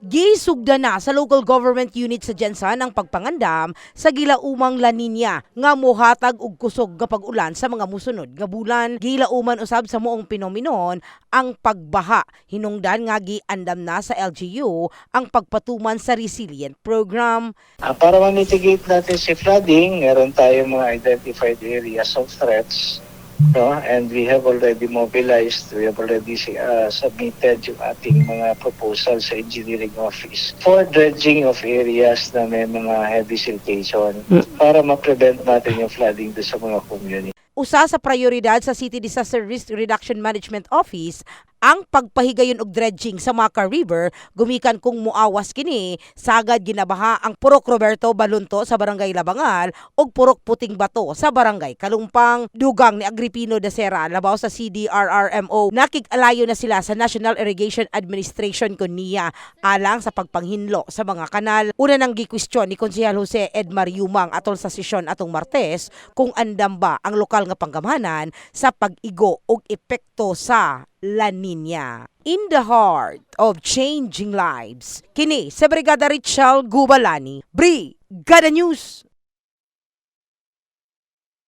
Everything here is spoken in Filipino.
Gisugda na sa local government unit sa Jensan ang pagpangandam sa gilaumang La Nina nga mohatag og kusog nga pag-ulan sa mga musunod nga bulan. Gilauman usab sa moong pinominon ang pagbaha. Hinungdan nga giandam na sa LGU ang pagpatuman sa resilient program. Ah, para ma-mitigate natin si flooding, meron tayong mga identified areas of threats. No? And we have already mobilized, we have already uh, submitted yung ating mga proposal sa engineering office for dredging of areas na may mga heavy siltation para ma-prevent natin yung flooding sa mga community. Usa sa prioridad sa City Disaster Risk Reduction Management Office ang pagpahigayon og dredging sa Maca River gumikan kung muawas kini sagad ginabaha ang Purok Roberto Balunto sa Barangay Labangal ug Purok Puting Bato sa Barangay Kalumpang dugang ni Agripino de Serra labaw sa CDRRMO nakig-alayo na sila sa National Irrigation Administration kun niya alang sa pagpanghinlo sa mga kanal. Una nang gikwestiyon ni Konsehal Jose Edmar Yumang atol sa sesyon atong Martes kung andam ba ang lokal nga panggamhanan sa pag-igo og epekto sa La Nina. In the heart of changing lives, kini sa Brigada Richel Gubalani, Brigada News.